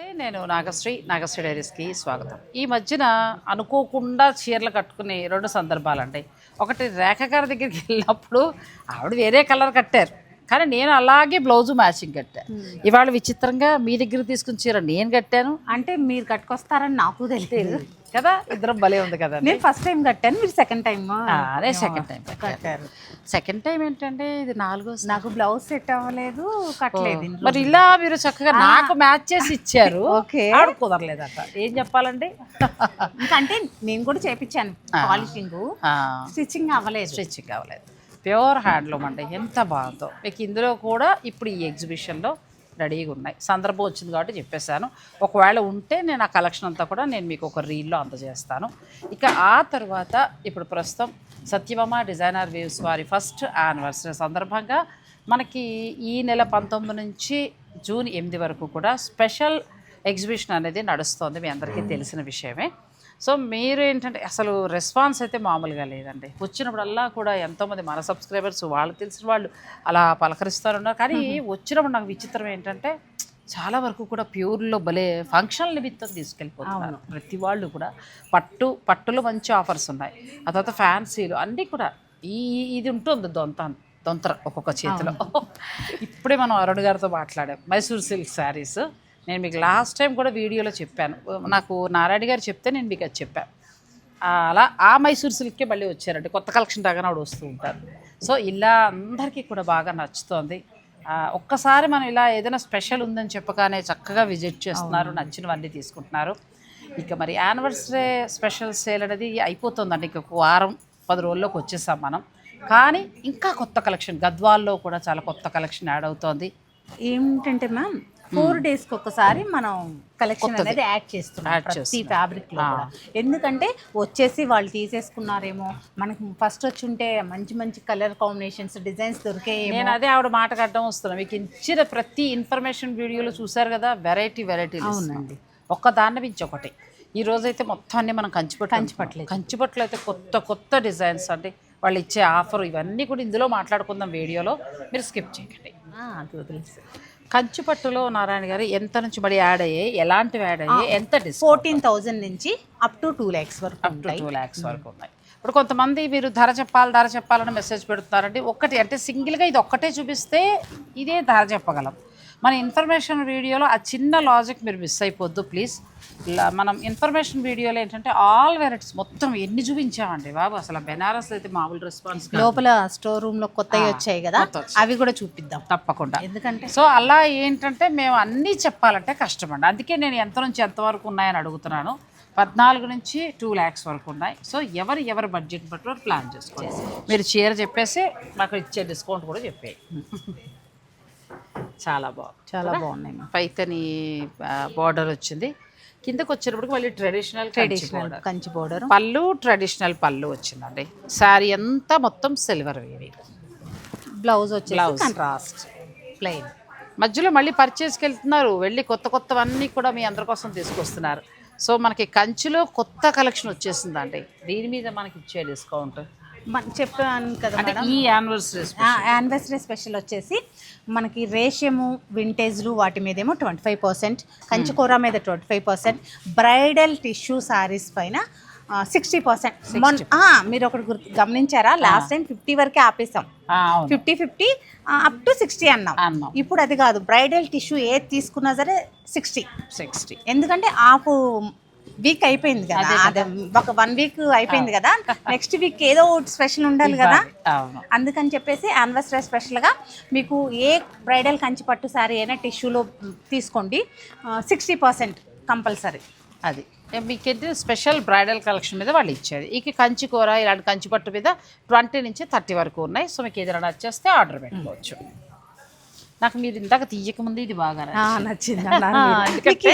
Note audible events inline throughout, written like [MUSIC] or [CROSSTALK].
నమస్తే నేను నాగశ్రీ నాగశ్రీ డైరీస్కి స్వాగతం. ఈ మధ్యన అనుకోకుండా చీరలు కట్టుకునే రెండు సందర్భాలు అండి ఒకటి రేఖ గారి దగ్గరికి వెళ్ళినప్పుడు ఆవిడ వేరే కలర్ కట్టారు. కానీ నేను అలాగే బ్లౌజు మ్యాచింగ్ కట్టాను ఇవాళ విచిత్రంగా మీ దగ్గర తీసుకున్న చీర నేను కట్టాను. అంటే మీరు కట్టుకొస్తారని నాకు తెలియదు. కదా? ఇద్దరం భలే ఉంది కదా నేను ఫస్ట్ టైం కట్టాను మీరు సెకండ్ టైం అదే సెకండ్ టైం కట్టారు. సెకండ్ టైం ఏంటంటే ఇది నాలుగో నాకు బ్లౌజ్ సెట్ అవ్వలేదు కట్టలేదు. మరి ఇలా మీరు చక్కగా నాకు మ్యాచ్ చేసి ఇచ్చారు. ఓకే. కుదరలేదట ఏం చెప్పాలండి? అంటే నేను కూడా చేపించాను పాలిషింగ్. స్టిచ్చింగ్ అవ్వలేదు. స్టిచ్చింగ్ కావలేదు ప్యూర్ హ్యాండ్లూమ్ అండి. ఎంత బాగుందో. మీకు ఇందులో కూడా ఇప్పుడు ఈ ఎగ్జిబిషన్లో రెడీగా ఉన్నాయి. సందర్భం వచ్చింది కాబట్టి చెప్పేశాను. ఒకవేళ ఉంటే నేను ఆ కలెక్షన్ అంతా కూడా నేను మీకు ఒక రీల్లో అందజేస్తాను. ఇక ఆ తర్వాత ఇప్పుడు ప్రస్తుతం సత్యభామ డిజైనర్ వేవ్స్ వారి ఫస్ట్ యానివర్సరీ సందర్భంగా మనకి ఈ నెల పంతొమ్మిది నుంచి జూన్ ఎనిమిది వరకు కూడా స్పెషల్ ఎగ్జిబిషన్ అనేది నడుస్తుంది. మీ అందరికీ తెలిసిన విషయమే. సో మీరు ఏంటంటే అసలు రెస్పాన్స్ అయితే మామూలుగా లేదండి. వచ్చినప్పుడల్లా కూడా ఎంతోమంది మన సబ్స్క్రైబర్స్ వాళ్ళకి తెలిసిన వాళ్ళు అలా పలకరిస్తారున్నారు. కానీ వచ్చినప్పుడు నాకు విచిత్రం ఏంటంటే చాలా వరకు కూడా ప్యూర్లో భలే ఫంక్షన్ నిమిత్తం తీసుకెళ్ళిపోతున్నారు. ప్రతి వాళ్ళు కూడా పట్టు పట్టులో మంచి ఆఫర్స్ ఉన్నాయి. ఆ తర్వాత ఫ్యాన్సీలు అన్నీ కూడా ఈ ఇది ఉంటుంది దొంత దొంతర ఒక్కొక్క చేతిలో. ఇప్పుడే మనం అరుణ్ గారితో మాట్లాడాం. మైసూర్ సిల్క్ శారీస్. నేను మీకు లాస్ట్ టైం కూడా వీడియోలో చెప్పాను. నాకు నారాయణ గారు చెప్తే నేను మీకు అది చెప్పాను అలా ఆ మైసూర్ సిల్క్కే మళ్ళీ వచ్చారంటే కొత్త కలెక్షన్ రాగానే ఆవిడ వస్తూ ఉంటారు. సో ఇలా అందరికీ కూడా బాగా నచ్చుతోంది. ఒక్కసారి మనం ఇలా ఏదైనా స్పెషల్ ఉందని చెప్పగానే చక్కగా విజిట్ చేస్తున్నారు నచ్చినవన్నీ తీసుకుంటున్నారు. ఇక మరి యానివర్సరీ స్పెషల్ సేల్ అనేది అయిపోతుందండి. ఇక ఒక వారం పది రోజుల్లోకి వచ్చేసాం మనం. కానీ ఇంకా కొత్త కలెక్షన్ గద్వాల్లో కూడా చాలా కొత్త కలెక్షన్ యాడ్ అవుతోంది. ఏంటంటే మ్యామ్ ఫోర్ డేస్కి ఒకసారి మనం కలెక్షన్ అనేది యాడ్ చేస్తున్నాం ప్రతి చేస్తున్నాం. ఫ్యాబ్రిక్లో. ఎందుకంటే వచ్చేసి వాళ్ళు తీసేసుకున్నారేమో మనకి ఫస్ట్ వచ్చి ఉంటే మంచి మంచి కలర్ కాంబినేషన్స్ డిజైన్స్ దొరికాయేమో. నేను అదే ఆవిడ మాట కట్టడం వస్తున్నా. మీకు ఇచ్చిన ప్రతి ఇన్ఫర్మేషన్ వీడియోలో చూసారు కదా వెరైటీ వెరైటీ అవునండి. ఒక్క దాన్ని మించి ఒకటి. ఈ రోజు అయితే మొత్తం అన్ని మనం కంచిపట్టు కంచిపట్టులే. కంచిపట్లు అయితే కొత్త కొత్త డిజైన్స్ అండి. వాళ్ళు ఇచ్చే ఆఫర్ ఇవన్నీ కూడా ఇందులో మాట్లాడుకుందాం వీడియోలో. మీరు స్కిప్ చేయకండి. అది వదిలేసి కంచిపట్టులో నారాయణ గారు ఎంత నుంచి మరి యాడ్ అయ్యాయి? ఎలాంటివి యాడ్ అయ్యాయి? ఎంత ఫోర్టీన్ థౌజండ్ నుంచి అప్ టు టూ ల్యాక్స్ వరకు అప్ టు టూ ల్యాక్స్ వరకు ఉన్నాయి. ఇప్పుడు కొంతమంది మీరు ధర చెప్పాలి ధర చెప్పాలని మెసేజ్ పెడుతున్నారండి. ఒక్కటి అంటే సింగిల్గా ఇది ఒక్కటే చూపిస్తే ఇదే ధర చెప్పగలం. మన ఇన్ఫర్మేషన్ వీడియోలో ఆ చిన్న లాజిక్ మీరు మిస్ అయిపోద్దు ప్లీజ్ మనం ఇన్ఫర్మేషన్ వీడియోలో ఏంటంటే ఆల్ వెరైటీస్ మొత్తం ఎన్ని చూపించామండి బాబు? అసలు బెనారస్ అయితే మామూలు రెస్పాన్స్ లోపల స్టోర్ రూమ్లో కొత్తవి వచ్చాయి కదా. అవి కూడా చూపిద్దాం. తప్పకుండా. ఎందుకంటే సో అలా ఏంటంటే మేము అన్నీ చెప్పాలంటే కష్టమండి. అందుకే నేను ఎంత నుంచి ఎంతవరకు ఉన్నాయని అడుగుతున్నాను. పద్నాలుగు నుంచి టూ ల్యాక్స్ వరకు ఉన్నాయి. సో ఎవరు ఎవరి బడ్జెట్ బట్టి ప్లాన్ చేసుకోండి. మీరు చీర చెప్పేసి మాకు ఇచ్చే డిస్కౌంట్ కూడా చెప్పేయి. [LAUGHS] చాలా బాగుంది. చాలా బాగున్నాయి. పైతని బార్డర్ వచ్చింది. కిందకు వచ్చేటప్పటికి మళ్ళీ ట్రెడిషనల్ ట్రెడిషనల్ కంచి బోర్డర్ పళ్ళు ట్రెడిషనల్ పళ్ళు వచ్చిందండి. శారీ అంతా మొత్తం సిల్వర్ వేవి బ్లౌజ్ వచ్చేసి Blouse. కంట్రాస్ట్ ప్లెయిన్ మధ్యలో మళ్ళీ పర్చేస్కి వెళ్తున్నారు. వెళ్ళి కొత్త కొత్తవన్నీ కూడా మీ అందరి కోసం తీసుకొస్తున్నారు. సో మనకి కంచిలో కొత్త కలెక్షన్ వచ్చేసిందండి. దీని మీద మనకి ఇచ్చే డిస్కౌంట్ చెప్పాను కదా ఈ యానివర్సరీ స్పెషల్ వచ్చేసి మనకి రేషియము వింటేజ్లు వాటి మీదేమో ట్వంటీ ఫైవ్ పర్సెంట్ కంచికూర మీద twenty five percent bridal tissue saris పైన సిక్స్టీ పర్సెంట్ మీరు ఒకటి గుర్తు గమనించారా? లాస్ట్ టైం ఫిఫ్టీ వరకే ఆపేసాం. Fifty fifty up to sixty అన్నాం. అన్నాం. ఇప్పుడు అది కాదు బ్రైడల్ టిష్యూ ఏది తీసుకున్నా సరే సిక్స్టీ సిక్స్టీ ఎందుకంటే ఆపు వీక్ అయిపోయింది కదా. అదే ఒక వన్ వీక్ అయిపోయింది కదా. నెక్స్ట్ వీక్ ఏదో స్పెషల్ ఉండాలి కదా. అందుకని చెప్పేసి యానివర్సరీ స్పెషల్గా మీకు ఏ బ్రైడల్ కంచి పట్టు సారీ అయినా టిష్యూలో తీసుకోండి. సిక్స్టీ పర్సెంట్ కంపల్సరీ అది. మీకు ఏంటి? స్పెషల్ బ్రైడల్ కలెక్షన్ మీద వాళ్ళు ఇచ్చేది. ఇక కంచి కూర ఇలాంటి కంచి పట్టు మీద ట్వంటీ నుంచి థర్టీ వరకు ఉన్నాయి. సో మీకు ఏదైనా నచ్చేస్తే ఆర్డర్ పెట్టుకోవచ్చు. నాకు మీరు ఇందాక తీయక ముందు ఇది బాగా నచ్చింది.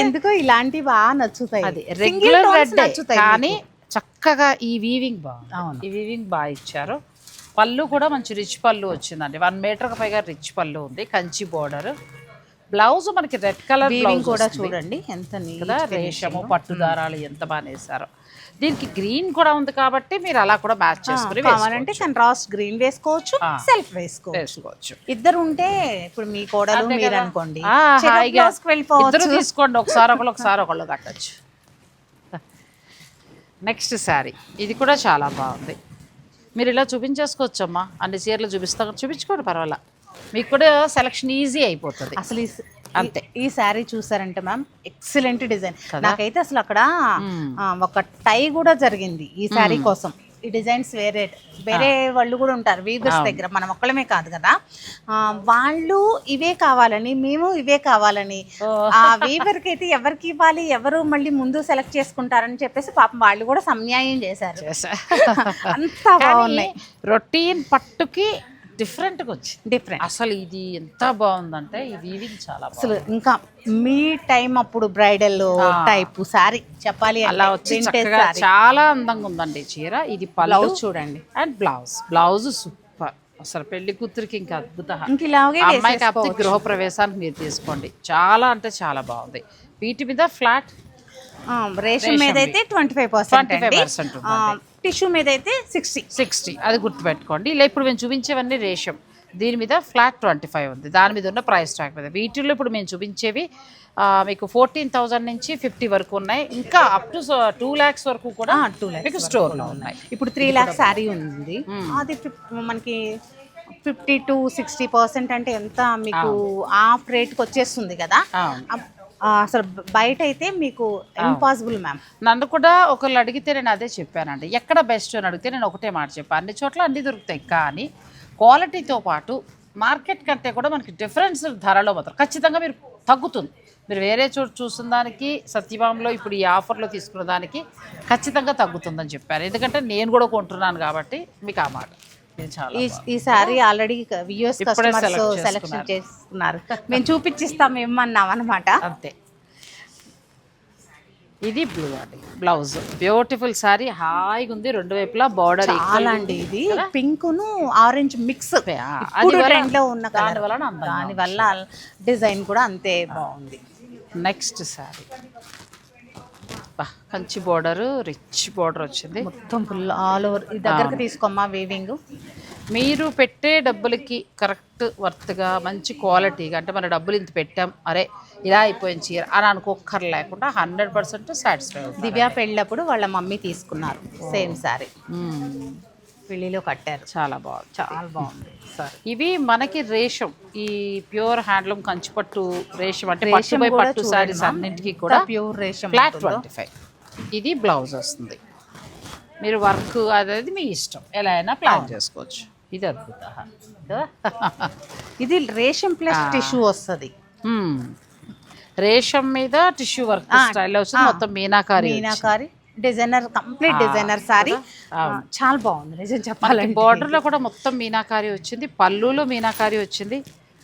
ఎందుకో ఇలాంటివి బాగా నచ్చుతాయి. అది రెగ్యులర్ రెడ్ నచ్చుతాయి కానీ చక్కగా ఈ వీవింగ్ బాగుంది. ఈ వీవింగ్ బాగా ఇచ్చారు. పళ్ళు కూడా మంచి రిచ్ పళ్ళు వచ్చిందండి. వన్ మీటర్కి పైగా రిచ్ పళ్ళు ఉంది కంచి బోర్డర్ బ్లౌజ్ మనకి రెడ్ కలర్ కూడా చూడండి ఎంత నీట్ రేషము పట్టు దారాలు ఎంత బాగా వేసారో దీనికి గ్రీన్ కూడా ఉంది కాబట్టి మీరు అలా కూడా మ్యాచ్ చేసుకుని కావాలంటే కంట్రాస్ట్ గ్రీన్ వేసుకోవచ్చు సెల్ఫ్ వేసుకోవచ్చు. ఇద్దరు ఉంటే ఇప్పుడు మీ కోడలు మీరు అనుకోండి. ఇద్దరు తీసుకోండి ఒకసారి ఒకళ్ళు ఒకసారి ఒకళ్ళు కట్టచ్చు. నెక్స్ట్ శారీ ఇది కూడా చాలా బాగుంది. మీరు ఇలా చూపించేసుకోవచ్చమ్మా. అన్ని చీరలు చూపిస్తా చూపించుకోండి పర్వాలా. మీకు కూడా సెలక్షన్ ఈజీ అయిపోతుంది. అసలు అంతే. ఈ శారీ చూసారంటే మ్యామ్ ఎక్సలెంట్ డిజైన్. నాకైతే అసలు అక్కడ ఒక టై కూడా జరిగింది ఈ శారీ కోసం. ఈ డిజైన్స్ వేరే వేరే వాళ్ళు కూడా ఉంటారు వీవర్స్ దగ్గర మనం ఒక్కళ్ళమే కాదు కదా. వాళ్ళు ఇవే కావాలని మేము ఇవే కావాలని. ఆ వీవర్కి అయితే ఎవరికి ఇవ్వాలి ఎవరు మళ్ళీ ముందు సెలెక్ట్ చేసుకుంటారని చెప్పేసి పాపం వాళ్ళు కూడా సమన్యాయం చేశారు. [LAUGHS] అంత బాగున్నాయి. రొటీన్ పట్టుకి డిఫరెంట్గా వచ్చింది. డిఫరెంట్. అసలు ఇది ఎంత బాగుందంటే ఈ వీవింగ్ చాలా అసలు ఇంకా మీ టైం అప్పుడు బ్రైడల్ టైప్ సారీ చెప్పాలి అలా వచ్చి saree. చాలా అందంగా ఉందండి చీర. ఇది బ్లౌజ్ చూడండి. And blouse. Blouse super. అసలు పెళ్ళి కూతురికి ఇంకా అద్భుత. అమ్మాయి కాకపోతే గృహ ప్రవేశానికి మీరు తీసుకోండి. చాలా అంటే చాలా బాగుంది. వీటి మీద ఫ్లాట్ రేషన్ మీద. అయితే ట్వంటీ ఫైవ్ పర్సెంట్ 25% ఉందండి. టిష్యూ మీద అయితే సిక్స్టీ. సిక్స్టీ. అది గుర్తుపెట్టుకోండి. ఇలా ఇప్పుడు మేము చూపించేవన్నీ రేషం. దీని మీద ఫ్లాట్ ట్వంటీ ఫైవ్ ఉంది. దాని మీద ఉన్న ప్రైస్ ట్యాగ్ మీద. వీటిల్లో ఇప్పుడు మేము చూపించేవి మీకు ఫోర్టీన్ థౌజండ్ నుంచి ఫిఫ్టీ వరకు ఉన్నాయి. ఇంకా అప్ టు టూ ల్యాక్స్ వరకు కూడా టూ ల్యాక్స్ మీకు స్టోర్లో ఉన్నాయి. ఇప్పుడు త్రీ ల్యాక్స్ శారీ ఉంది. అది మనకి ఫిఫ్టీ టు సిక్స్టీ పర్సెంట్ అంటే ఎంత మీకు ఆఫ్ రేట్కి వచ్చేస్తుంది కదా? అసలు బయట అయితే మీకు ఇంపాసిబుల్ మ్యామ్ నన్ను కూడా ఒకళ్ళు అడిగితే నేను అదే చెప్పానండి. ఎక్కడ బెస్ట్ అని అడిగితే నేను ఒకటే మాట చెప్పాను అన్ని చోట్ల అన్ని దొరుకుతాయి కానీ క్వాలిటీతో పాటు మార్కెట్ కంటే కూడా మనకి డిఫరెన్స్ ధరలో మాత్రం ఖచ్చితంగా మీరు తగ్గుతుంది. మీరు వేరే చోటు చూసిన దానికి సత్యభామలో ఇప్పుడు ఈ ఆఫర్లో తీసుకున్న దానికి ఖచ్చితంగా తగ్గుతుందని చెప్పారు. ఎందుకంటే నేను కూడా కొంటున్నాను కాబట్టి మీకు ఆ మాట. ఈ ఈ సారీ ఆల్రెడీ వ్యూఎస్ ఇప్పుడే కస్టమర్స్ సెలెక్షన్ చేసుకున్నారు. మేము చూపించిస్తాం ఏమన్నాం అనమాట అంతే. ఇది బ్లూ అండి. Blouse beautiful sari. హాయిగా ఉంది. రెండు వైపులా బార్డర్ చాలా అండి ఇది. పింక్ను ఆరెంజ్ మిక్స్ అది వల్ల- ట్రెండ్లో ఉన్న దాని అందంగా దాని వల్ల డిజైన్ కూడా అంతే బాగుంది. Next sari. Kanchi border rich border వచ్చింది. మొత్తం ఫుల్ ఆల్ ఓవర్ దగ్గరకు తీసుకోమ్మా వీవింగ్ మీరు పెట్టే డబ్బులకి కరెక్ట్ వర్త్గా మంచి క్వాలిటీగా అంటే మన డబ్బులు ఇంత పెట్టాం అరే ఇలా అయిపోయింది చీర అని అనుకోక్కర్ లేకుండా హండ్రెడ్ పర్సెంట్ సాటిస్ఫై దివ్య పెళ్ళప్పుడు వాళ్ళ మమ్మీ తీసుకున్నారు సేమ్ సారీ. పెళ్ళిలో కట్టారు. చాలా బాగుంది. చాలా బాగుంది. సారీ. ఇవి మనకి రేషం. ఈ ప్యూర్ హ్యాండ్లూమ్ కంచిపట్టు రేషం అంటే పట్టుపై పట్టు సారీస్. అన్నింటికి కూడా ప్యూర్ రేషం ఫ్లాట్. ట్వంటీ ఫైవ్ ఇది బ్లౌజ్ వస్తుంది. మీరు వర్క్ అనేది మీ ఇష్టం. ఎలా అయినా ప్లాన్ చేసుకోవచ్చు. ఇది అద్భుత. ఇది. రేషం ప్లస్ టిష్యూ వస్తుంది. రేషం మీద టిష్యూ వర్క్ స్టైల్లో వచ్చింది మొత్తం meenakari meenakari. Designer complete designer sari. చాలా బాగుంది నిజం చెప్పాలంటే. బార్డర్లో కూడా మొత్తం మీనాకారి వచ్చింది పళ్ళులో మీనాకారి వచ్చింది.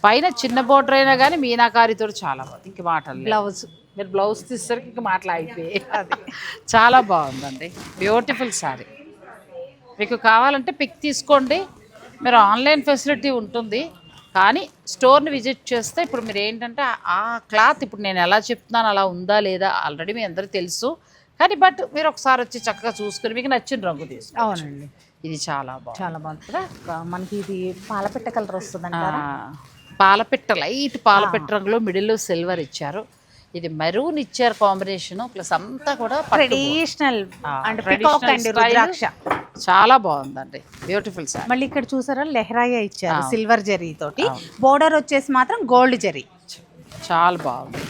పైన చిన్న బార్డర్ అయినా కానీ మీనాకారితో చాలా బాగుంది. ఇంక మాటలు లేవు. బ్లౌజ్. మీరు బ్లౌజ్ తీసేసరికి ఇంక మాటలు అయిపోయాయి [LAUGHS] చాలా బాగుందండి. బ్యూటిఫుల్ శారీ మీకు కావాలంటే పిక్ తీసుకోండి. మీరు ఆన్లైన్ ఫెసిలిటీ ఉంటుంది. కానీ స్టోర్ని విజిట్ చేస్తే ఇప్పుడు మీరు ఏంటంటే ఆ- క్లాత్ ఇప్పుడు నేను ఎలా చెప్తున్నాను అలా ఉందా లేదా ఆల్రెడీ మీ అందరికీ తెలుసు. కానీ బట్ మీరు ఒకసారి వచ్చి చక్కగా చూసుకుని మీకు నచ్చిన రంగు తీసుకో అవునండి. ఇది చాలా బాగుంది. చాలా బాగుంది. కదా? మనకి ఇది పాలపిట్ట కలర్ వస్తుంది పాలపిట్ట లైట్ పాలపిట్ట రంగులో మిడిల్లో సిల్వర్ ఇచ్చారు. ఇది మెరూన్ ఇచ్చారు కాంబినేషన్ ప్లస్ అంతా కూడా ట్రెడిషనల్. రుద్రాక్ష. చాలా బాగుందండి. బ్యూటిఫుల్ సార్ మళ్ళీ ఇక్కడ చూసారా? లెహరాయ ఇచ్చారు సిల్వర్ జరీ తోటి. బోర్డర్ వచ్చేసి మాత్రం గోల్డ్ జరీ చాలా బాగుంది.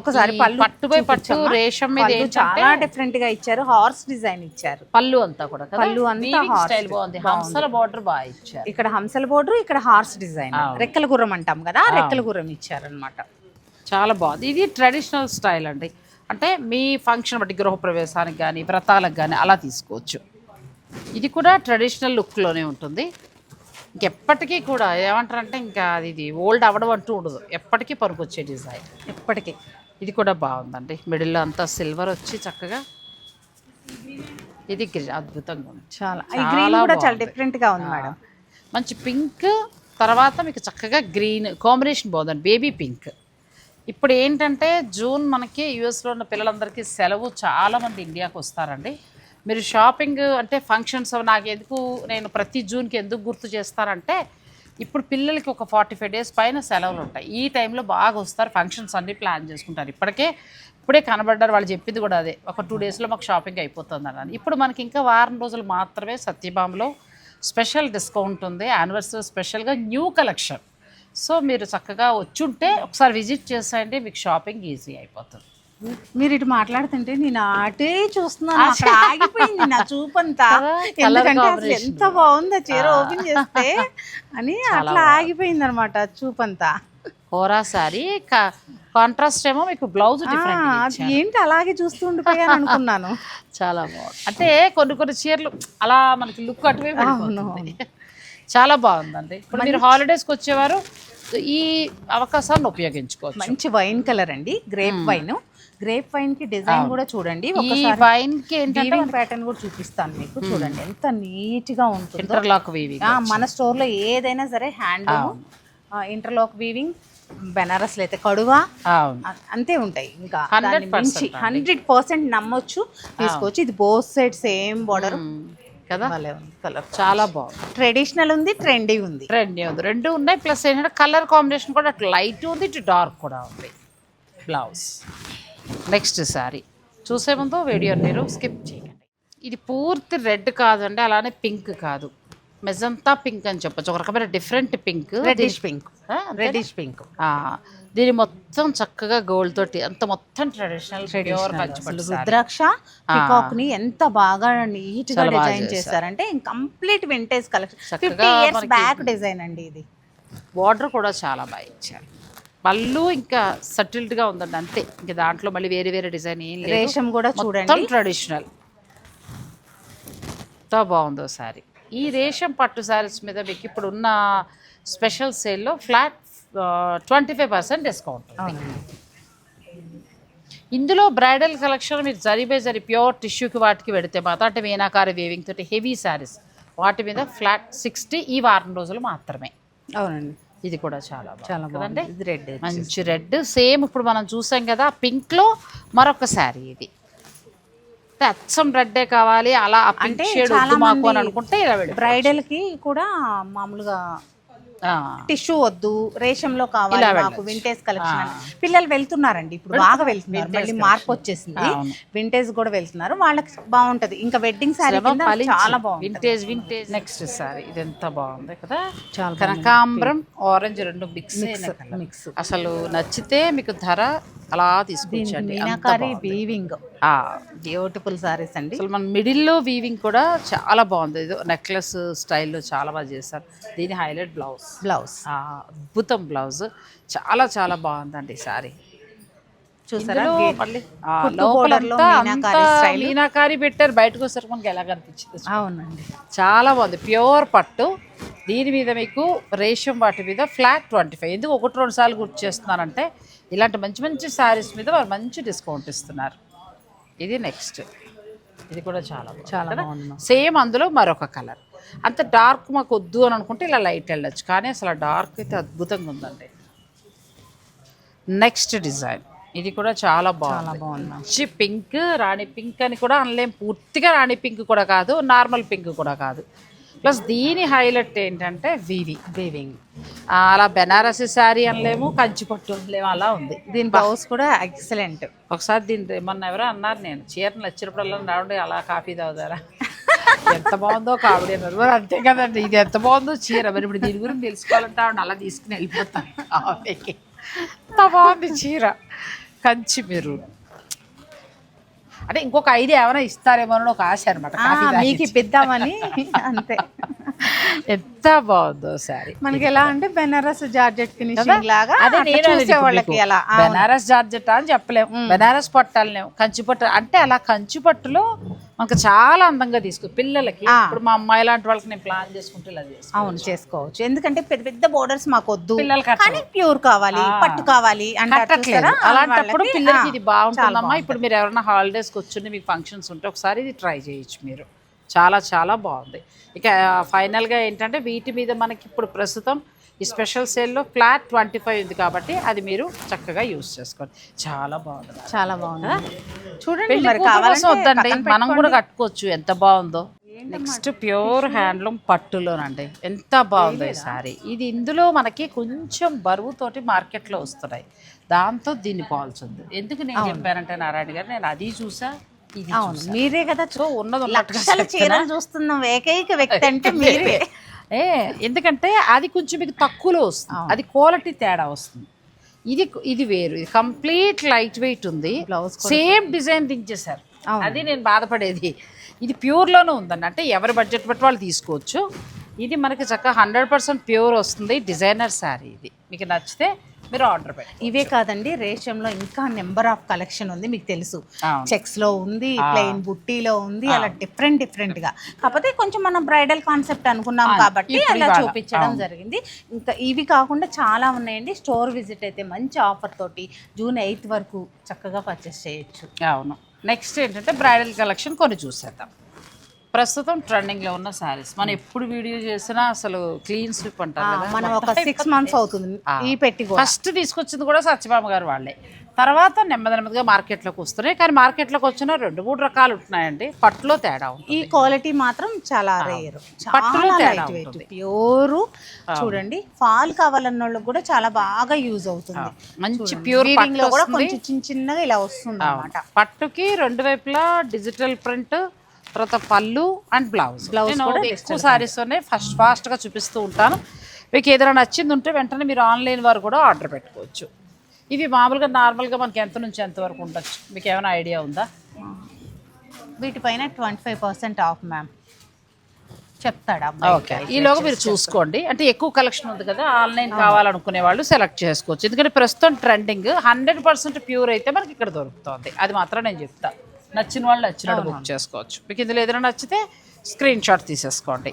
ఒకసారి పళ్ళు పట్టుపై పట్టు. రేషం మీద చాలా డిఫరెంట్గా ఇచ్చారు. హార్స్ డిజైన్ ఇచ్చారు. పళ్ళు అంతా కూడా పళ్ళు అంతా స్టైల్ బాగుంది. హంసల బార్డర్ బాగా ఇచ్చారు. ఇక్కడ హంసల బోర్డర్ ఇక్కడ హార్స్ డిజైన్ రెక్కల గుర్రం అంటాం కదా రెక్కల గుర్రం ఇచ్చారనమాట చాలా బాగుంది. ఇది ట్రెడిషనల్ స్టైల్ అండి. అంటే మీ ఫంక్షన్ బట్టి గృహప్రవేశానికి కానీ వ్రతాలకు కానీ అలా తీసుకోవచ్చు. ఇది కూడా ట్రెడిషనల్ లుక్లోనే ఉంటుంది. ఇంకెప్పటికీ కూడా ఏమంటారంటే ఇంకా అది ఇది ఓల్డ్ అవ్వడం అంటూ ఉండదు. ఎప్పటికీ పనికొచ్చే డిజైన్ ఎప్పటికీ. ఇది కూడా బాగుందండి. మిడిల్లో అంతా సిల్వర్ వచ్చి చక్కగా ఇది గ్రీ- అద్భుతంగా ఉంది. చాలా. గ్రీన్ చాలా కూడా చాలా బాగుంది. డిఫరెంట్గా ఉంది మేడం. మంచి పింక్ తర్వాత మీకు చక్కగా గ్రీన్ కాంబినేషన్ బాగుందండి. Baby pink. ఇప్పుడు ఏంటంటే జూన్ మనకి యూఎస్లో ఉన్న పిల్లలందరికీ సెలవు చాలామంది ఇండియాకి వస్తారండి. మీరు షాపింగ్ అంటే ఫంక్షన్స్ నాకు ఎందుకు నేను ప్రతి జూన్కి ఎందుకు గుర్తు చేస్తానంటే ఇప్పుడు పిల్లలకి ఒక ఫార్టీ ఫైవ్ డేస్ పైన సెలవులు ఉంటాయి. ఈ టైంలో బాగా వస్తారు ఫంక్షన్స్ అన్నీ ప్లాన్ చేసుకుంటారు. ఇప్పటికే ఇప్పుడే కనబడ్డారు వాళ్ళు చెప్పింది కూడా అదే. ఒక టూ డేస్లో మాకు షాపింగ్ అయిపోతుంది అన్నది ఇప్పుడు మనకి ఇంకా వారం రోజులు మాత్రమే సత్యభామలో స్పెషల్ డిస్కౌంట్ ఉంది. యానివర్సరీ స్పెషల్గా న్యూ కలెక్షన్. సో మీరు చక్కగా వచ్చుంటే ఒకసారి విజిట్ చేసేయండి. మీకు షాపింగ్ ఈజీ అయిపోతుంది. మీరు ఇటు మాట్లాడుతుంటే నేను అటే చూస్తున్నాను. అక్కడ ఆగిపోయింది నా ఎందుకంటే అసలు. ఎంత బాగుందో చీర ఓపెన్ చేస్తే అని అట్లా ఆగిపోయింది అనమాట చూపంతా. హోరా శారీ కాంట్రాస్ట్ ఏమో మీకు బ్లౌజ్ ఏంటి అలాగే చూస్తూ ఉండిపోయాను అనుకున్నాను. [LAUGHS] చాలా బాగుంది. అంటే కొన్ని కొన్ని చీరలు అలా మనకి లుక్ అటువే వెళ్ళిపోతుంది చాలా బాగుందండి. ఇప్పుడు మీరు హాలిడేస్కి వచ్చేవారు ఈ అవకాశాన్ని ఉపయోగించుకోవచ్చు. మంచి వైన్ కలర్ అండి. గ్రేప్ వైన్ గ్రేప్ వైన్కి డిజైన్ కూడా చూడండి. ఈ ఒకసారి వైన్కి ఏంటంటే ప్యాటర్న్ కూడా చూపిస్తాను మీకు. చూడండి ఎంత నీట్గా ఉంటుందో ఇంటర్లాక్ వీవింగ్ మన స్టోర్లో ఏదైనా సరే హ్యాండ్ ఇంటర్లాక్ వీవింగ్ బెనారస్లో అయితే కడువా అంతే ఉంటాయి. ఇంకా 100% దాన్ని మించి హండ్రెడ్ పర్సెంట్ నమ్మొచ్చు. తీసుకోవచ్చు ఇది బోత్ సైడ్ సేమ్ బార్డర్. కదా? కలర్ చాలా బాగుంది. ట్రెడిషనల్ ఉంది ట్రెండీ ఉంది. ట్రెండ్ ఉంది. రెండు ఉన్నాయి ప్లస్ ఏంటంటే కలర్ కాంబినేషన్ కూడా అటు లైట్ ఉంది ఇటు డార్క్ కూడా ఉంది. బ్లౌజ్ నెక్స్ట్ శారీ చూసే ముందు వీడియో మీరు స్కిప్ చేయండి. ఇది పూర్తి రెడ్ కాదండి అలానే పింక్ కాదు. మెజంతా పింక్ అని చెప్పొచ్చు. ఒక రకమైన different pink. Reddish pink reddish pink దీని మొత్తం చక్కగా గోల్డ్ తోటి అంత మొత్తం ట్రెడిషనల్ రుద్రాక్ష పికాక్ని ఎంత బాగా నీట్గా డిజైన్ చేశారంటే complete vintage collection fifty years back design అండి ఇది. బార్డర్ కూడా చాలా బాగా ఇచ్చారు. పళ్ళు ఇంకా సటిల్డ్గా ఉందండి అంతే. ఇంకా దాంట్లో మళ్ళీ వేరే వేరే డిజైన్ ఏం లేదు. రేషం కూడా చూడండి. ట్రెడిషనల్ ఎంత బాగుందో సారీ ఈ రేషం పట్టు శారీస్ మీద మీకు ఇప్పుడు ఉన్న స్పెషల్ సేల్లో flat twenty five percent discount ఇందులో బ్రైడల్ కలెక్షన్ మీరు జరీ బై జరీ ప్యూర్ టిష్యూకి వాటికి పెడితే మాత్రం అంటే మీనాకారి వేవింగ్ తోటి హెవీ శారీస్ వాటి మీద ఫ్లాట్ సిక్స్టీ ఈ వారం రోజులు మాత్రమే. అవునండి. ఇది కూడా చాలా చాలా బాగుంది. ఇది రెడ్ మంచి రెడ్ సేమ్ ఇప్పుడు మనం చూసాం కదా పింక్లో మరొక శారీ ఇది. అచ్చం రెడ్డే కావాలి అలా పింక్ అంటే మాకు అని మంది అనుకుంటే ఇలా వెళ్ళి బ్రైడల్కి కూడా మామూలుగా టిష్యూ వద్దు రేషంలో కావాలి మాకు వింటేజ్ కలెక్షన్ పిల్లలు వెళ్తున్నారండి ఇప్పుడు బాగా వెళ్తున్నారు. మళ్ళీ మార్పు వచ్చేసింది. వింటేజ్ కూడా వెళ్తున్నారు. వాళ్ళకి బాగుంటది. ఇంకా వెడ్డింగ్ కింద చాలా బాగుంది వింటేజ్ వింటేజ్ నెక్స్ట్ సారీ ఇది ఎంత బాగుంది కదా. చాలా కనకాంబరం ఆరెంజ్ రెండు మిక్స్ మిక్స్ అసలు నచ్చితే మీకు ధర అలా తీసుకొచ్చండి. మీనాకారి. వీవింగ్ ఆ, బ్యూటిఫుల్ సారీస్ అండి. అసలు మన మిడిల్లో వీవింగ్ కూడా చాలా బాగుంది. ఇది నెక్లెస్ స్టైల్లో చాలా బాగా చేశారు. దీని హైలైట్ బ్లౌజ్ బ్లౌజ్ అద్భుతం బ్లౌజ్ చాలా చాలా బాగుందండి సారీ చూసారా. మీనాకారి పెట్టారు. బయటకు వచ్చారు మనకి ఎలా కనిపించింది అవునండి. చాలా బాగుంది. ప్యూర్ పట్టు. దీని మీద మీకు రేషం వాటి మీద ఫ్లాట్ ట్వంటీ ఫైవ్ ఎందుకు ఒకటి రెండు సార్లు గుర్తు చేస్తున్నానంటే ఇలాంటి మంచి మంచి శారీస్ మీద వారు మంచి డిస్కౌంట్ ఇస్తున్నారు. ఇది నెక్స్ట్ ఇది కూడా చాలా చాలా? బాగుంది. సేమ్ అందులో మరొక కలర్ అంత డార్క్ మాకు వద్దు అని అనుకుంటే ఇలా లైట్ వెళ్ళొచ్చు. కానీ అసలు డార్క్ అయితే అద్భుతంగా ఉందండి. నెక్స్ట్ డిజైన్ ఇది కూడా చాలా బాగుంది. మంచి పింక్ రాణి పింక్ అని కూడా అనలేం. పూర్తిగా రాణి పింక్ కూడా కాదు నార్మల్ పింక్ కూడా కాదు. ప్లస్ దీని హైలైట్ ఏంటంటే వివి వీవింగ్. అలా బెనారసి శారీ అనలేము కంచి పట్టు అనలేము అలా ఉంది. దీని బ్లౌజ్ కూడా ఎక్సలెంట్. ఒకసారి దీని మొన్న ఎవరో అన్నారు నేను చీరలు వచ్చినప్పుడల్లా రావండి అలా కాఫీ తాగుతారా? [LAUGHS] ఎంత బాగుందో కావిడి అన్నారు. మరి అంతే కదండి ఇది ఎంత బాగుందో చీర. మరి ఇప్పుడు దీని గురించి తెలుసుకోవాలంటే ఆవిడ అలా తీసుకుని వెళ్ళిపోతాను. [LAUGHS] కాఫీకి ఎంత బాగుంది చీర. కంచి మీరు అంటే ఇంకొక ఐడియా ఏమైనా ఇస్తారేమో అని ఒక ఆశ అనమాట. మీకు ఇప్పిద్దామని అంతే. ఎంత బాగుందో సారీ మనకి ఎలా అంటే బెనారస్ జార్జెట్ ఫినిషింగ్ లాగా అదే నేను వాళ్ళకి. ఎలా? బెనారస్ జార్జెట్ అని చెప్పలేము బెనారస్ పట్టాలనేము కంచి పట్టు అంటే అలా కంచి పట్టులో మనకు చాలా అందంగా తీసుకు పిల్లలకి. ఇప్పుడు మా అమ్మాయి లాంటి వాళ్ళకి నేను ప్లాన్ చేసుకుంటే ఇలా అవును చేసుకోవచ్చు ఎందుకంటే పెద్ద పెద్ద బోర్డర్స్ మాకు వద్దు. కానీ ప్యూర్ కావాలి పట్టు కావాలి? అలాంటప్పుడు పిల్లలకి ఇది బాగుంటుందమ్మా బాగుంటది. ఇప్పుడు మీరు ఎవరైనా హాలిడేస్కి వచ్చుండి మీకు ఫంక్షన్స్ ఉంటే ఒకసారి ఇది ట్రై చేయొచ్చు మీరు చాలా చాలా బాగుంది. ఇక ఫైనల్గా ఏంటంటే వీటి మీద మనకి ఇప్పుడు ప్రస్తుతం ఈ స్పెషల్ సేల్లో ఫ్లాట్ ట్వంటీ ఫైవ్ ఉంది కాబట్టి అది మీరు చక్కగా యూస్ చేసుకోండి. చాలా బాగుంది చాలా బాగుంది. చూడండి మరి కోసం కావాలంటే వద్దండి. మనం కూడా. కట్టుకోవచ్చు. ఎంత బాగుందో. నెక్స్ట్ ప్యూర్ హ్యాండ్లూమ్ పట్టులోనండి. ఎంత బాగుందో ఈ సారీ ఇది ఇందులో మనకి కొంచెం బరువుతోటి మార్కెట్లో వస్తున్నాయి. దాంతో దీన్ని పోల్చుంది. ఎందుకు నేను చెప్పానంటే నారాయణ గారు నేను అది చూసా. అవును మీరే కదా సో ఉన్నది లక్షల. చీరలు చూస్తున్నాం ఏకైక వ్యక్తి [LAUGHS] అంటే మీరే. ఏ ఎందుకంటే అది కొంచెం మీకు తక్కువలో వస్తుంది. అది క్వాలిటీ తేడా వస్తుంది. ఇది ఇది వేరు. ఇది కంప్లీట్ లైట్ వెయిట్ ఉంది. Blouse సేమ్ డిజైన్ దించేశారు. అది నేను బాధపడేది. ఇది ప్యూర్లోనే ఉందండి అంటే ఎవరి బడ్జెట్ బట్టి వాళ్ళు తీసుకోవచ్చు. ఇది మనకి చక్కగా హండ్రెడ్ పర్సెంట్ ప్యూర్ వస్తుంది. డిజైనర్ శారీ ఇది. మీకు నచ్చితే మీరు ఆర్డర్ పెట్టండి ఇవే కాదండి రేషంలో ఇంకా నెంబర్ ఆఫ్ కలెక్షన్ ఉంది మీకు తెలుసు. చెక్స్లో ఉంది ప్లెయిన్ బుట్టీలో ఉంది అలా డిఫరెంట్ డిఫరెంట్గా. కాకపోతే కొంచెం మనం బ్రైడల్ కాన్సెప్ట్ అనుకున్నాం కాబట్టి అలా. చూపించడం జరిగింది. ఇంకా ఇవి కాకుండా చాలా ఉన్నాయండి. స్టోర్ విజిట్ అయితే మంచి ఆఫర్ తోటి జూన్ ఎయిత్ వరకు చక్కగా పర్చేస్ చేయొచ్చు. అవును. నెక్స్ట్ ఏంటంటే బ్రైడల్ కలెక్షన్ కొన్ని చూసేద్దాం. ప్రస్తుతం ట్రెండింగ్లో ఉన్న శారీస్. మనం ఎప్పుడు వీడియో చేసినా అసలు క్లీన్ స్లిప్ అంటారు కదా? మనం ఒక సిక్స్ మంత్స్ అవుతుంది. ఈ పెట్టి కూడా. ఫస్ట్ తీసుకొచ్చింది కూడా సత్యభామ గారు వాళ్ళే. తర్వాత నెమ్మది నెమ్మదిగా మార్కెట్లోకి వస్తున్నాయి. కానీ మార్కెట్లోకి వచ్చిన రెండు మూడు రకాలు ఉంటున్నాయండి. పట్టులో తేడా ఉంది ఈ క్వాలిటీ మాత్రం చాలా రేర్. పట్టులో చాలా తేడా లైట్ వెయిట్ ఉంటుంది. ప్యూర్. చూడండి ఫాల్ కావాలన్న వాళ్ళకి కూడా చాలా బాగా యూజ్ అవుతుంది. మంచి ప్యూర్లో కూడా కొంచెం చిన్న చిన్నగా ఇలా వస్తుంది పట్టుకి రెండు వైపులా డిజిటల్ ప్రింట్ తర్వాత పళ్ళు అండ్ బ్లౌజ్. కూడా ఎక్కువ సారీస్ ఉన్నాయి ఫస్ట్ ఫాస్ట్గా చూపిస్తూ ఉంటాను. మీకు ఏదైనా నచ్చింది ఉంటే వెంటనే మీరు ఆన్లైన్ వారు కూడా ఆర్డర్ పెట్టుకోవచ్చు. ఇవి మామూలుగా నార్మల్గా మనకి ఎంత నుంచి ఎంత వరకు ఉండొచ్చు? మీకు ఏమైనా ఐడియా ఉందా? వీటిపైన twenty five percent off ma'am చెప్తాడా? ఓకే. ఈలోగా మీరు చూసుకోండి. అంటే ఎక్కువ కలెక్షన్ ఉంది కదా ఆన్లైన్ కావాలనుకునే వాళ్ళు సెలెక్ట్ చేసుకోవచ్చు. ఎందుకంటే ప్రస్తుతం ట్రెండింగ్. హండ్రెడ్ పర్సెంట్ ప్యూర్ అయితే మనకి ఇక్కడ దొరుకుతుంది. అది మాత్రం నేను చెప్తా. నచ్చిన వాళ్ళు నచ్చినట్టు బుక్ చేసుకోవచ్చు. మీకు ఇందులో ఏదైనా నచ్చితే స్క్రీన్ షాట్ తీసేసుకోండి.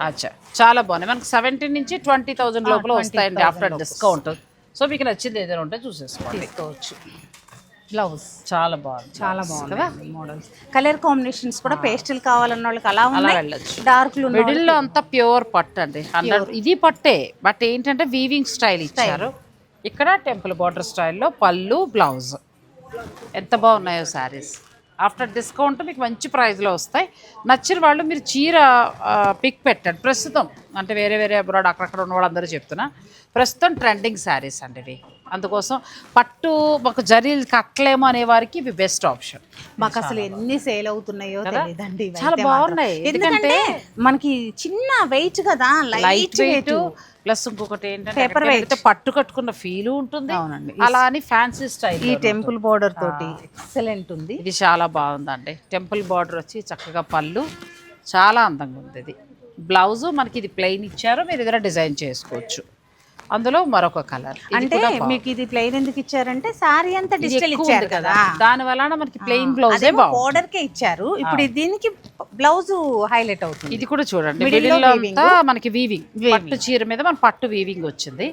అచ్చా. చాలా బాగున్నాయి. మనకి సెవెంటీన్ నుంచి ట్వంటీ థౌజండ్ లోపల వస్తాయండి ఆఫ్టర్ డిస్కౌంట్ సో మీకు నచ్చింది ఏదైనా ఉంటే చూసేసుకోండి. తీసుకోవచ్చు. బ్లౌజ్ చాలా బాగుంది. చాలా బాగుంది. మోడల్స్ కలర్ కాంబినేషన్స్ కూడా పేస్టల్ కావాలన్న వాళ్ళకి అలా అలా ఉన్నాయి. వెళ్ళొచ్చు. డార్క్లు మిడిల్లో అంతా ప్యూర్ పట్టు అండి. ఇది పట్టే. బట్ ఏంటంటే వీవింగ్ స్టైల్ ఇచ్చారు. ఇక్కడ టెంపుల్ బార్డర్ స్టైల్లో పళ్ళు బ్లౌజ్. ఎంత బాగున్నాయో శారీస్. ఆఫ్టర్ డిస్కౌంట్ మీకు మంచి ప్రైస్లో వస్తాయి. నచ్చిన వాళ్ళు మీరు చీర పిక్ పెట్టండి. ప్రస్తుతం అంటే వేరే వేరే అబ్రాడ్ అక్కడక్కడ ఉన్న వాళ్ళందరూ చెప్తున్నా. ప్రస్తుతం ట్రెండింగ్ శారీస్ అండి ఇవి. అందుకోసం పట్టు మాకు జరీలు కట్టలేము అనే వారికి ఇవి బెస్ట్ ఆప్షన్ మాకు అసలు ఎన్ని సేల్ అవుతున్నాయో తెలియదండి ఇవైతే చాలా మాత్రం. బాగున్నాయి. ఎందుకంటే మనకి చిన్న వెయిట్ కదా లైట్ వెయిట్ ప్లస్ ఇంకొకటి ఏంటంటే Paper పట్టు కట్టుకున్న ఫీల్ ఉంటుంది. అవునండి. అలా అని ఫ్యాన్సీ స్టైల్ ఈ టెంపుల్ బోర్డర్ తోటి ఎక్సలెంట్ ఉంది. ఇది చాలా బాగుందండి. టెంపుల్ బార్డర్ వచ్చి చక్కగా పళ్ళు చాలా అందంగా ఉంది ఇది. బ్లౌజ్ మనకి ఇది ప్లెయిన్ ఇచ్చారు మీరు ఏదైనా డిజైన్ చేసుకోవచ్చు. అందులో మరొక కలర్. అంటే మీకు ఇది ప్లెయిన్ ఎందుకు ఇచ్చారంటే సారీ అంతా డిజిటల్ ఇచ్చారు కదా. దాని వలన మనకి ప్లెయిన్ బ్లౌజే బోర్డర్ కే ఇచ్చారు. ఇప్పుడు ఇది దీనికి బ్లౌజ్ హైలైట్ అవుతుంది. ఇది కూడా చూడండి. అంతా మనకి వీవింగ్ పట్టు చీర మీద మన పట్టు వీవింగ్ వచ్చింది.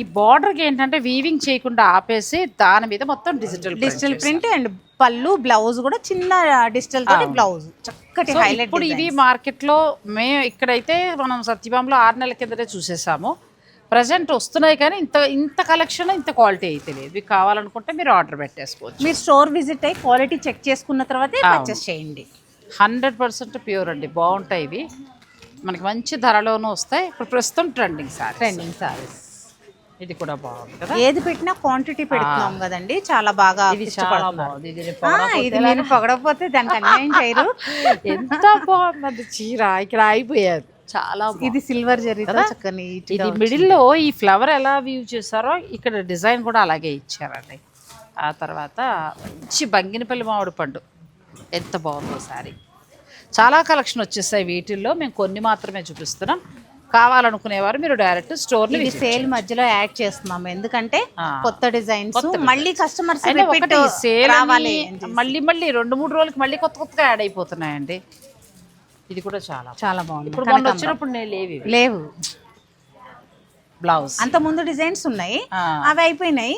ఈ బార్డర్కి ఏంటంటే వీవింగ్ చేయకుండా ఆపేసి దాని మీద మొత్తం digital digital print and pallu blouse కూడా చిన్న డిజిటల్ తోటి బ్లౌజ్ చక్కటి హైలైట్ ఇప్పుడు ఇవి మార్కెట్లో మేము ఇక్కడైతే మనం సత్యభామలో ఆరు నెలల కిందటే చూసేసాము. ప్రజెంట్ వస్తున్నాయి కానీ ఇంత ఇంత కలెక్షన్ ఇంత క్వాలిటీ అయితే లేదు. మీకు కావాలనుకుంటే మీరు ఆర్డర్ పెట్టేసుకోవచ్చు. మీరు స్టోర్ విజిట్ అయ్యి క్వాలిటీ చెక్ చేసుకున్న తర్వాతే పర్చేస్ చేయండి. హండ్రెడ్ పర్సెంట్ ప్యూర్ అండి. బాగుంటాయి ఇవి. మనకి మంచి ధరలోనూ వస్తాయి. ఇప్పుడు ప్రస్తుతం ట్రెండింగ్ సారీ ట్రెండింగ్ సారీస్ ఇది కూడా బాగుంది కదా? ఏది పెట్టినా క్వాంటిటీ పెడుతున్నాం కదండి. చాలా బాగా ఇది చాలా ఇష్టపడుతున్నారు. బాగుంది. ఇది నేను పొగడకపోతే దానికి అన్యాయం చేయరు. [LAUGHS] ఎంత బాగుంది చీర. ఇక్కడ అయిపోయారు చాలా. ఇది సిల్వర్ చక్కని ఇది మిడిల్లో ఈ ఫ్లవర్ ఎలా వ్యూ చేశారో ఇక్కడ డిజైన్ కూడా అలాగే ఇచ్చారండి. ఆ తర్వాత మంచి బంగినపల్లి మామిడి పండు. ఎంత బాగుందో సారీ చాలా కలెక్షన్ వచ్చేసాయి వీటిల్లో. మేము కొన్ని మాత్రమే చూపిస్తున్నాం. కావాలనుకునేవారు మీరు డైరెక్ట్ స్టోర్ని ఇది సేల్ మధ్యలో యాడ్ చేస్తున్నాం. ఎందుకంటే. కొత్త డిజైన్స్ మళ్ళీ కస్టమర్స్ సేల్ మళ్ళీ మళ్ళీ రెండు మూడు రోజులకి మళ్ళీ కొత్త కొత్తగా యాడ్ అయిపోతున్నాయండి. ఇది కూడా చాలా చాలా బాగుంది. ఇప్పుడు మొన్న వచ్చినప్పుడు నేను లేవి బ్లౌజ్. అంత ముందు డిజైన్స్ ఉన్నాయి. అవి అయిపోయినాయి.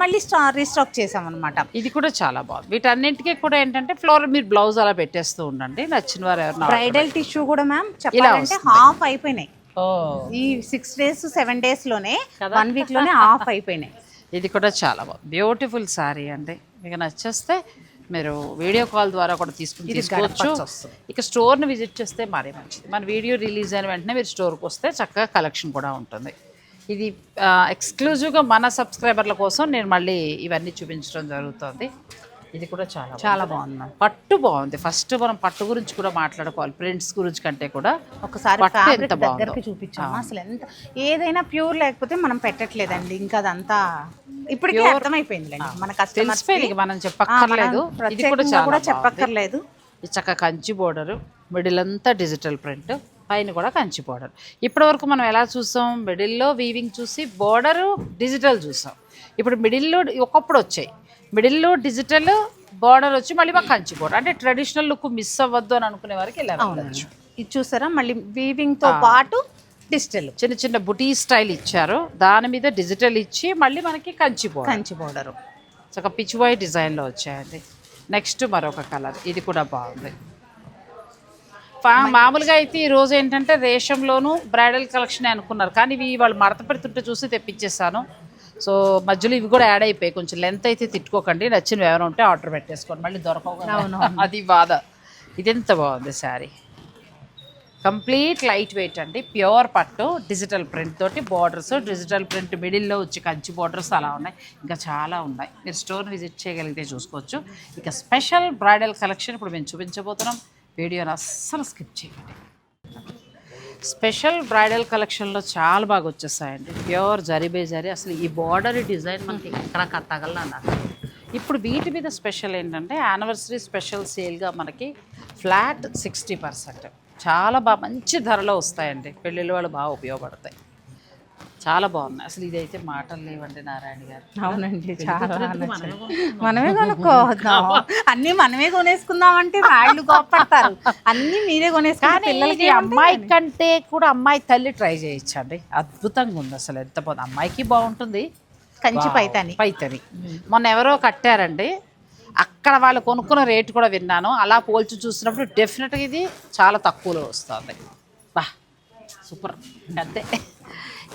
మళ్ళీ స్టా రీస్టాక్ చేసాం అనమాట ఇది కూడా చాలా బాగుంది. వీటన్నింటికి కూడా ఏంటంటే ఫ్లోర్ మీరు బ్లౌజ్ అలా పెట్టేస్తూ ఉండండి. నచ్చిన వారు ఎవరైనా బ్రైడల్ టిష్యూ కూడా మ్యామ్ చెప్పాలంటే హాఫ్ అయిపోయినాయి. ఈ సిక్స్ డేస్ సెవెన్ డేస్లోనే వన్ వీక్లోనే హాఫ్ అయిపోయినాయి. ఇది కూడా చాలా బాగుంది. బ్యూటిఫుల్ శారీ అండి. మీకు నచ్చేస్తే మీరు వీడియో కాల్ ద్వారా కూడా తీసుకుని తీసుకోవచ్చు. ఇక స్టోర్ని విజిట్ చేస్తే మరీ మంచిది. మన వీడియో రిలీజ్ అయిన వెంటనే మీరు స్టోర్కి వస్తే చక్కగా కలెక్షన్ కూడా ఉంటుంది. ఇది ఎక్స్క్లూజివ్గా మన సబ్స్క్రైబర్ల కోసం నేను మళ్ళీ ఇవన్నీ చూపించడం జరుగుతుంది. ఇది కూడా చాలా చాలా బాగుంది. మ్యామ్ పట్టు బాగుంది. ఫస్ట్ మనం పట్టు గురించి కూడా మాట్లాడుకోవాలి. ప్రింట్స్ గురించి కంటే కూడా ఒకసారి పట్టు బాగుందో. దగ్గరికి చూపించాము? అసలు ఎంత ఏదైనా ప్యూర్ లేకపోతే మనం పెట్టట్లేదండి. ఇంకా అదంతా ఇప్పటికే అర్థమైపోయింది మన కస్టమర్స్ తెలిసిపోయింది ఇక మనం చెప్పక్కర్లేదు. ఇది కూడా చాలా కూడా బాగుంది. చెప్పక్కర్లేదు ఈ చక్క కంచి బోర్డరు మిడిల్ అంతా డిజిటల్ ప్రింట్ పైన కూడా కంచి బోర్డర్ ఇప్పటి వరకు మనం ఎలా చూసాం? మిడిల్లో వీవింగ్ చూసి బోర్డరు డిజిటల్ చూసాం. ఇప్పుడు మిడిల్లో ఒకప్పుడు వచ్చాయి. మిడిల్లో డిజిటల్ బోర్డర్ వచ్చి మళ్ళీ మాకు కంచి బోర్డర్ అంటే ట్రెడిషనల్ లుక్ మిస్ అవ్వద్దు అని అనుకునే వారికి ఇలా వెళ్ళొచ్చు. ఇది చూసారా? మళ్ళీ వీవింగ్తో పాటు డిజిటల్. చిన్న చిన్న బుటీ స్టైల్ ఇచ్చారు. దాని మీద డిజిటల్ ఇచ్చి మళ్ళీ మనకి కంచి బోర్డర్ కంచి బోర్డర్ చక్క పిచ్చివాయి డిజైన్లో వచ్చాయండి. నెక్స్ట్ మరొక కలర్ ఇది కూడా బాగుంది. మామూలుగా అయితే ఈ రోజు ఏంటంటే రేషంలోను బ్రైడల్ కలెక్షన్ అనుకున్నారు. కానీ ఇవి వాళ్ళు మడత పెడుతుంటే చూసి తెప్పించేసాను సో మధ్యలో ఇవి కూడా యాడ్ అయిపోయాయి. కొంచెం లెంత్ అయితే తిట్టుకోకండి. నచ్చినవి ఎవరైనా ఉంటే ఆర్డర్ పెట్టేసుకోండి. మళ్ళీ దొరకవు. అది బాధ. ఇది ఎంత బాగుంది శారీ? కంప్లీట్ లైట్ వెయిట్ అండి. ప్యూర్ పట్టు డిజిటల్ ప్రింట్ తోటి బార్డర్స్ డిజిటల్ ప్రింట్ మిడిల్లో వచ్చి కంచి బార్డర్స్ అలా ఉన్నాయి. ఇంకా చాలా ఉన్నాయి. మీరు స్టోర్ విజిట్ చేయగలిగితే చూసుకోవచ్చు. ఇక స్పెషల్ బ్రైడల్ కలెక్షన్ ఇప్పుడు మేము చూపించబోతున్నాం. వీడియోని అస్సలు స్కిప్ చేయండి స్పెషల్ బ్రైడల్ కలెక్షన్లో చాలా బాగా వచ్చేసాయండి. ప్యూర్ జరిబే జరి. అసలు ఈ బార్డర్ డిజైన్ మనకి ఎక్కడ కట్టగలను అన్నారు ఇప్పుడు వీటి మీద స్పెషల్ ఏంటంటే యానివర్సరీ స్పెషల్ సేల్గా మనకి ఫ్లాట్ సిక్స్టీ పర్సెంట్ చాలా బాగా మంచి ధరలో వస్తాయండి. పెళ్ళిళ్ళ వాళ్ళు బాగా ఉపయోగపడతాయి. చాలా బాగున్నాయి. అసలు ఇదైతే మాటలు లేవండి నారాయణ గారు. అవునండి చాలా మనమే కొనుక్కోవద్దాం. అన్ని మనమే కొనేసుకుందాం అంటే వాళ్ళు కోపడతారు అన్ని మీరే కొనేసుకుని కానీ పిల్లలకి అమ్మాయి కంటే కూడా అమ్మాయి తల్లి ట్రై చేయొచ్చండి. అద్భుతంగా ఉంది అసలు ఎంత బాగుంది. అమ్మాయికి బాగుంటుంది. కంచి పైతాని. పైతని. మొన్న ఎవరో కట్టారండి. అక్కడ వాళ్ళు కొనుక్కున్న రేటు కూడా విన్నాను. అలా పోల్చి చూసినప్పుడు డెఫినెట్గా ఇది చాలా తక్కువలో వస్తుంది. బా సూపర్. అంతే.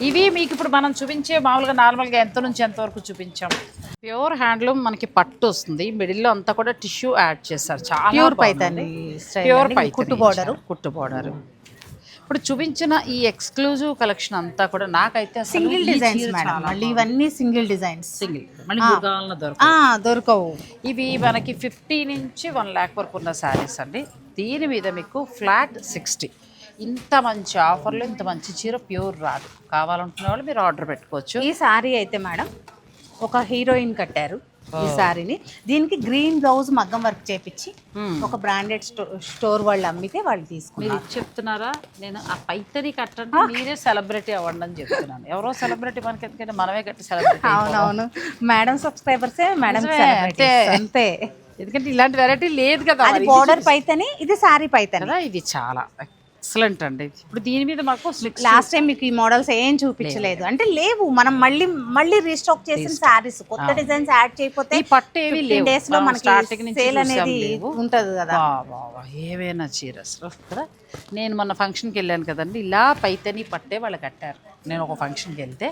ఇవి మీకు ఇప్పుడు మనం చూపించే మామూలుగా నార్మల్గా ఎంత నుంచి ఎంతవరకు చూపించాం? ప్యూర్ హ్యాండ్లూమ్ మనకి పట్టు వస్తుంది. మిడిల్లో అంతా కూడా టిష్యూ యాడ్ చేస్తారు. చాలా ప్యూర్ బాగుందండి. Paithani style pure. పైతని కుట్టు. ఇచ్చారు. కుట్టు బార్డర్. ఇప్పుడు చూపించిన ఈ ఎక్స్క్లూజివ్ కలెక్షన్ అంతా కూడా నాకైతే సింగిల్ డిజైన్స్ మేడం. మళ్ళీ ఇవన్నీ సింగిల్ డిజైన్స్. సింగిల్. దొరకవు. ఇవి మనకి ఫిఫ్టీ నుంచి వన్ ల్యాక్ వరకు ఉన్న శారీస్ అండి. దీని మీద మీకు ఫ్లాట్ సిక్స్టీ. ఇంత మంచి ఆఫర్లో ఇంత మంచి చీర ప్యూర్ రాదు. కావాలనుకునే వాళ్ళు మీరు ఆర్డర్ పెట్టుకోవచ్చు. ఈ సారీ అయితే మేడం ఒక హీరోయిన్ కట్టారు ఈ సారీని. దీనికి గ్రీన్ బ్లౌజ్ మగ్గం వర్క్ చేపించి. ఒక బ్రాండెడ్ స్టోర్ వాళ్ళు అమ్మితే వాళ్ళు తీసుకున్నారు. చెప్తున్నారా? నేను ఆ పైతరి కట్టండి మీరే సెలబ్రిటీ అవ్వండి అని చెప్తున్నాను. ఎవరో సెలబ్రిటీ మనకి ఎందుకంటే మనమే కట్టి సెలబ్రిటీ అవునవును. మేడం సబ్స్క్రైబర్సే మేడం అంతే. అంతే. ఎందుకంటే ఇలాంటి వెరైటీ లేదు కదా అది. బోర్డర్ పైతని ఇది సారీ పైతని. కదా ఇది చాలా. ఎక్సలెంట్ అండి. ఇప్పుడు దీని మీద మాకు లాస్ట్ టైం మీకు ఈ మోడల్స్ ఏం చూపించలేదు. అంటే లేవు. మనం మళ్ళీ మళ్ళీ రీస్టాక్ చేసిన సారీస్ కొత్త డిజైన్స్ యాడ్ చేయకపోతే ఈ పట్టు ఏవి లేవు. డేస్లో మనం మనకి సేల్ అనేది. ఉంటది కదా. ఏవైనా చీర అసలు నేను మొన్న ఫంక్షన్కి వెళ్ళాను కదండి. ఇలా పైతని పట్టే వాళ్ళు కట్టారు. నేను ఒక ఫంక్షన్కి వెళ్తే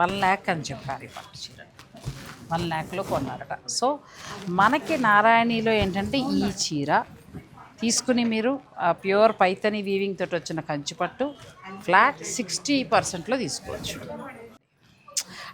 వన్ ల్యాక్ అని చెప్పారు ఈ పట్టు చీర వన్ ల్యాక్లో కొన్నారట. సో మనకి నారాయణిలో ఏంటంటే ఈ చీర తీసుకుని మీరు ప్యూర్ పైతని వీవింగ్ తోటి వచ్చిన కంచిపట్టు ఫ్లాట్ సిక్స్టీ పర్సెంట్లో తీసుకోవచ్చు.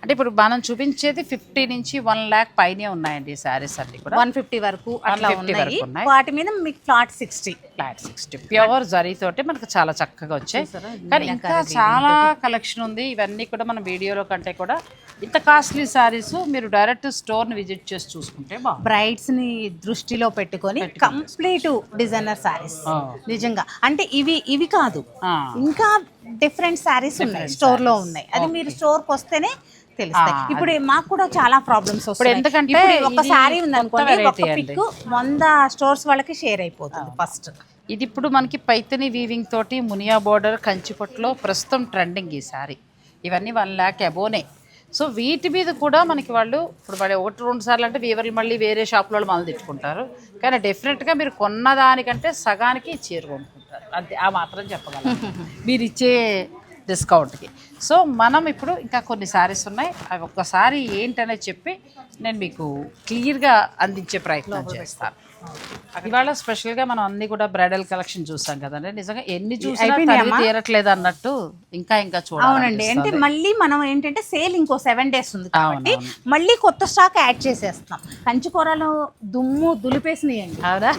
అంటే ఇప్పుడు మనం చూపించేది ఫిఫ్టీ నుంచి వన్ ల్యాక్ పైనే ఉన్నాయండి ఈ శారీస్ అన్ని కూడా. వన్ ఫిఫ్టీ వరకు అట్లా 150 ఉన్నాయి. వరకు ఉన్నాయి. వాటి మీద మీకు flat sixty. Flat sixty. Pure zari తోటి మనకు చాలా చక్కగా వచ్చాయి. కానీ ఇంకా చాలా కలెక్షన్ ఉంది. ఇవన్నీ కూడా మన వీడియోలో కంటే కూడా ఇంత కాస్ట్లీ శారీస్ మీరు డైరెక్ట్ స్టోర్ని విజిట్ చేసి చూసుకుంటే బాగుంది బ్రైడ్స్ని దృష్టిలో పెట్టుకొని కంప్లీట్ డిజైనర్ సారీస్. నిజంగా. అంటే ఇవి ఇవి కాదు. ఆ. ఇంకా డిఫరెంట్ సారీస్ ఉన్నాయి స్టోర్లో ఉన్నాయి. అది మీరు స్టోర్కి వస్తేనే తెలుస్తాయి. ఇప్పుడు మాకు కూడా చాలా ప్రాబ్లమ్స్ వస్తాయి ఎందుకంటే ఒక సారీ ఉంది అనుకోండి ఒక. పిక్ వంద స్టోర్స్ వాళ్ళకి షేర్ అయిపోతుంది ఫస్ట్ ఇది ఇప్పుడు మనకి పైతని వీవింగ్ తోటి మునియా బోర్డర్ కంచిపట్టులో ప్రస్తుతం ట్రెండింగ్ ఈ శారీ. ఇవన్నీ వన్ ల్యాక్ అబోనే సో వీటి మీద కూడా మనకి వాళ్ళు ఇప్పుడు మరి ఒకటి రెండు సార్లు అంటే వీవర్లు మళ్ళీ వేరే షాపుల వాళ్ళు మళ్ళీ తిట్టుకుంటారు కానీ డెఫినెట్గా మీరు కొన్న దానికంటే సగానికి చీర కొనుక్కుంటారు అంతే ఆ మాత్రం చెప్పగలను. [LAUGHS] మీరు ఇచ్చే డిస్కౌంట్కి. సో మనం ఇప్పుడు ఇంకా కొన్ని శారీస్ ఉన్నాయి. అవి ఒక్కసారి ఏంటనేది చెప్పి నేను మీకు క్లియర్గా అందించే ప్రయత్నం చేస్తాను. ఇవాళ స్పెషల్గా మనం అన్ని కూడా బ్రైడల్ కలెక్షన్ చూసాం కదండి. నిజంగా ఎన్ని చూసినా తీరట్లేదు అన్నట్టు ఇంకా ఇంకా అవునండి. చూడాలి అంటే మళ్ళీ మనం ఏంటంటే సేల్ ఇంకో సెవెన్ డేస్ ఉంది కాబట్టి మళ్ళీ కొత్త స్టాక్ యాడ్ చేసేస్తాం. కంచికూరలో దుమ్ము దులిపేసినాయండి. అవునా?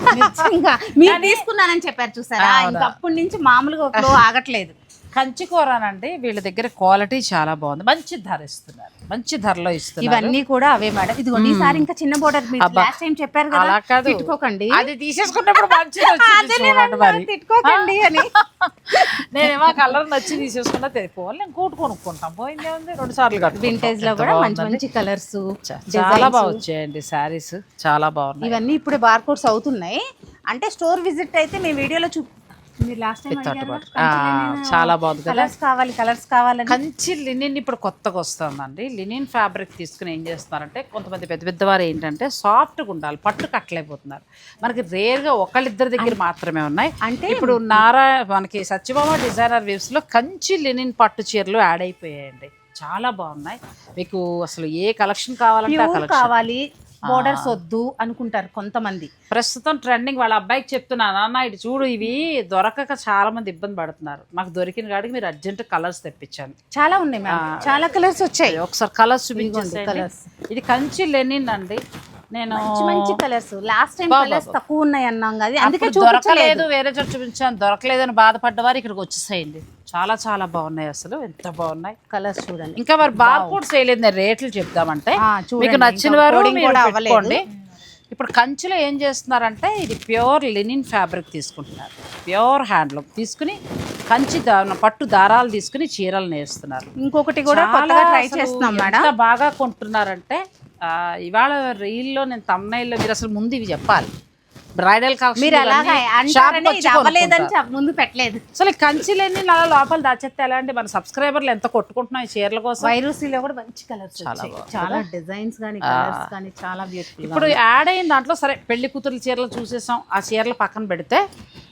మీరు తీసుకున్నానని చెప్పారు చూసారా? ఇంకా అప్పటి నుంచి మామూలుగా [LAUGHS] ఆగట్లేదు. కంచి కూరనండి వీళ్ళ దగ్గర క్వాలిటీ చాలా బాగుంది. మంచి ధర ఇస్తున్నారు. మంచి ధరలో ఇస్తున్నారు. ఇవన్నీ కూడా అవే మేడం. ఇదిగోండి ఈసారి ఇంకా చిన్న బోర్డర్ మీరు లాస్ట్ టైం చెప్పారు కదా అలా కాదు. తిట్టుకోకండి. అది తీసేసుకున్నప్పుడు మంచిది వచ్చింది చూడండి మరి. తిట్టుకోకండి అని. [LAUGHS] నేనేమో కలర్ నచ్చి తీసేసుకున్నా తెలిపోవాలి నేను కూటు కొనుక్కుంటాం. పోయిందే ఉంది రెండు సార్లు కట్టు వింటేజ్లో కూడా మంచి మంచి కలర్స్ చాలా బాగా వచ్చాయండి శారీస్ చాలా బాగున్నాయి. ఇవన్నీ ఇప్పుడే బార్ కోడ్స్ అవుతున్నాయి. అంటే స్టోర్ విజిట్ అయితే మేము వీడియోలో చూ చాలా బాగుంది కలర్స్ కావాలి కలర్స్ కావాలని. కంచి లినిన్ ఇప్పుడు కొత్తగా వస్తుందండి. లినిన్ ఫ్యాబ్రిక్ తీసుకుని ఏం చేస్తున్నారంటే కొంతమంది పెద్ద పెద్దవారు ఏంటంటే సాఫ్ట్గా ఉండాలి పట్టు కట్టలేకపోతున్నారు. మనకి రేర్గా ఒకళ్ళిద్దరి దగ్గర మాత్రమే ఉన్నాయి. అంటే ఇప్పుడు నారా మనకి సత్యభామ డిజైనర్ వేవ్స్లో కంచి లినిన్ పట్టు చీరలు యాడ్ అయిపోయాయండి. చాలా బాగున్నాయి. మీకు అసలు ఏ కలెక్షన్ కావాలంటే కావాలి బోర్డర్స్ వద్దు అనుకుంటారు కొంతమంది. ప్రస్తుతం ట్రెండింగ్ వాళ్ళ అబ్బాయికి చెప్తున్నాను నాన్న ఇటు చూడు ఇవి దొరకక చాలా మంది ఇబ్బంది పడుతున్నారు. నాకు దొరికిన కాడికి మీరు అర్జెంట్ కలర్స్ తెప్పించాను చాలా ఉన్నాయి చాలా కలర్స్ వచ్చాయి. ఒకసారి కలర్స్ చూపించండి. Colours. ఇది కంచి లెనిన్ అండి. నేను మంచి కలర్స్. లాస్ట్ టైం కలర్స్ తక్కువ ఉన్నాయి అన్నాం కదా అందుకే దొరకలేదు వేరే చోట చూపించాను. దొరకలేదని బాధపడ్డవారు ఇక్కడికి వచ్చేసాయండి. చాలా చాలా బాగున్నాయి అసలు. ఎంత బాగున్నాయి. కలర్స్ చూడండి. ఇంకా మరి బార్ కోడ్ చేయలేదు. రేట్లు చూడండి. మీకు నచ్చిన వారు అవ్వలేదు. ఇప్పుడు కంచిలో ఏం చేస్తున్నారంటే ఇది ప్యూర్ లినిన్ ఫ్యాబ్రిక్ తీసుకుంటున్నారు. Pure handloom. తీసుకుని కంచి పట్టు దారాలు తీసుకుని చీరలు నేస్తున్నారు. ఇంకొకటి కూడా ట్రై చేస్తున్నాం మేడం. బాగా కొంటున్నారంటే ఇవాళ రీల్లో నేను తమ్నైల్లో మీరు అసలు ముందు ఇవి చెప్పాలి. బ్రైడల్ మీరు అలాగా అంటారని ఇది అవ్వలేదని చెప్- ముందు పెట్టలేదు. అసలు ఈ కంచిలన్నీ అలా లోపల దాచేస్తే ఎలా అంటే మన సబ్స్క్రైబర్లు ఎంత కొట్టుకుంటున్నాం ఈ చీరల కోసం? వైరూసీలో కూడా మంచి కలర్స్ చాలా డిజైన్స్ కానీ కలర్స్ కానీ చాలా బ్యూటిఫుల్ ఇప్పుడు యాడ్ అయిన దాంట్లో సరే పెళ్ళి కూతురు చీరలు చూసేసాం. ఆ చీరలు పక్కన పెడితే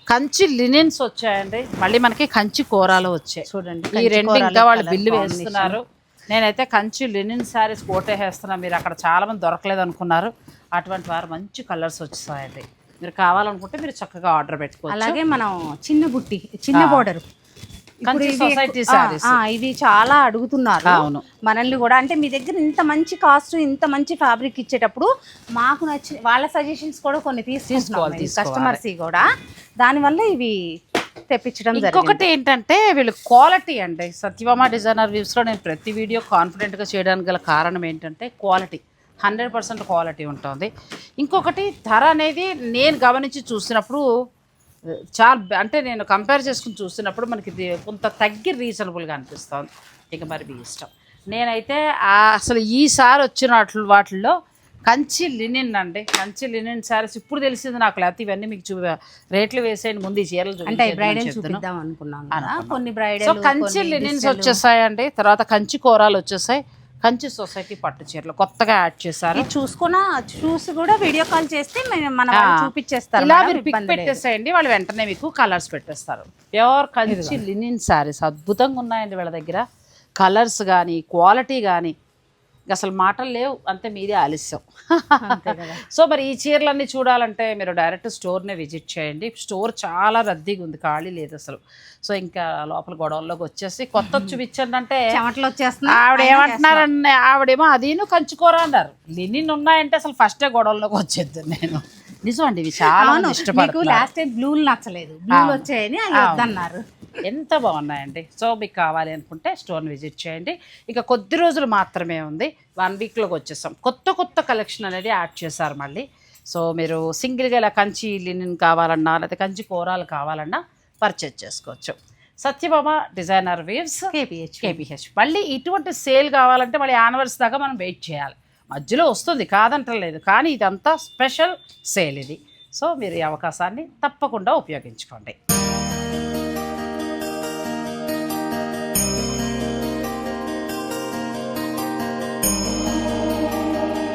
కంచి లినిన్స్ వచ్చాయండి. మళ్ళీ మనకి కంచి కూరలు వచ్చాయి. చూడండి ఈ రెండు ఇంకా వాళ్ళు బిల్లు వేస్తున్నారు. నేనైతే కంచి లినిన్ శారీస్ కోటేసేస్తున్నా మీరు అక్కడ చాలా మంది దొరకలేదు అనుకున్నారు. అటువంటి వారు మంచి కలర్స్ వచ్చాయండి. మీరు కావాలనుకుంటే మీరు చక్కగా ఆర్డర్ పెట్టుకోవచ్చు. అలాగే మనం చిన్న బుట్టి చిన్న బోర్డర్. ఇవి చాలా అడుగుతున్నారు. అవును. మనల్ని కూడా అంటే మీ దగ్గర ఇంత మంచి కాస్ట్ ఇంత మంచి ఫ్యాబ్రిక్ ఇచ్చేటప్పుడు మాకు నచ్చిన వాళ్ళ సజెషన్స్ కూడా కొన్ని తీసుకుంటున్నాం కస్టమర్స్ కూడా. దానివల్ల ఇవి తెప్పించడం ఇంకొకటి ఏంటంటే వీళ్ళు క్వాలిటీ అండి. సత్యభామ డిజైనర్ వ్యూస్లో నేను ప్రతి వీడియో కాన్ఫిడెంట్గా చేయడానికి గల కారణం ఏంటంటే క్వాలిటీ. హండ్రెడ్ పర్సెంట్ క్వాలిటీ ఉంటుంది. ఇంకొకటి ధర అనేది నేను గమనించి చూసినప్పుడు చాలా అంటే నేను కంపేర్ చేసుకుని చూసినప్పుడు మనకి కొంత తగ్గి రీజనబుల్గా అనిపిస్తుంది. ఇక మరి మీ ఇష్టం. నేనైతే అసలు ఈసారి వచ్చిన వాటి వాటిల్లో కంచి లినిన్ అండి. కంచి లినిన్ శారీస్ ఇప్పుడు తెలిసింది నాకు. లేకపోతే ఇవన్నీ మీకు చూ రేట్లు వేసేయండి. ముందు ఈ చీరలు అంటే చూపించేద్దామని బ్రైడల్. చూపిద్దాం కొన్ని సో బ్రైడల్ కంచి లినిన్స్ వచ్చేసాయండి. తర్వాత కంచి కూరలు వచ్చేసాయి. కంచి సొసైటీ పట్టు చీరలు కొత్తగా యాడ్ చేశారు. చూసుకున్న చూసి కూడా వీడియో కాల్ చేస్తే మన చూపించేస్తారు ఇలా మీరు పిక్. పెట్టేసేయండి. వాళ్ళు వెంటనే మీకు కలర్స్ పెట్టేస్తారు. ప్యూర్ కంచి లినిన్ శారీస్ అద్భుతంగా ఉన్నాయండి వీళ్ళ దగ్గర. కలర్స్ కానీ క్వాలిటీ కానీ అసలు మాటలు లేవు అంతే మీదే ఆలస్యం. సో మరి ఈ చీరలన్నీ చూడాలంటే మీరు డైరెక్ట్ స్టోర్నే విజిట్ చేయండి. స్టోర్ చాలా రద్దీగా ఉంది ఖాళీ లేదు అసలు. సో ఇంకా లోపల గొడవల్లోకి వచ్చేసి కొత్త చూపించండి అంటే ఆవిడ ఏమంటున్నారండి ఆవిడేమో అదీను కంచుకూర అన్నారు. లినిన్ ఉన్నాయంటే అసలు ఫస్టే గొడవల్లోకి వచ్చేద్దు నేను. నిజం అండి చాలా ఇష్టపడుతున్నారు. లాస్ట్ టైం బ్లూలు నచ్చలేదు. బ్లూలు వచ్చాయని అవి వద్దన్నారు ఎంత బాగున్నాయండి. సో మీకు కావాలి అనుకుంటే స్టోర్ని విజిట్ చేయండి. ఇక కొద్ది రోజులు మాత్రమే ఉంది. వన్ వీక్లోకి వచ్చేసాం. కొత్త కొత్త కలెక్షన్ అనేది యాడ్ చేశారు మళ్ళీ. సో మీరు సింగిల్గా ఇలా కంచి లినిన్ కావాలన్నా లేకపోతే కంచి కూరలు కావాలన్నా పర్చేజ్ చేసుకోవచ్చు. Satyabhama designer weaves KPH KPH మళ్ళీ ఇటువంటి సేల్ కావాలంటే మళ్ళీ యానివర్సరీ దాకా మనం వెయిట్ చేయాలి. మధ్యలో వస్తుంది కాదంటలేదు. కానీ ఇదంతా స్పెషల్ సేల్ ఇది. సో మీరు ఈ అవకాశాన్ని తప్పకుండా ఉపయోగించుకోండి.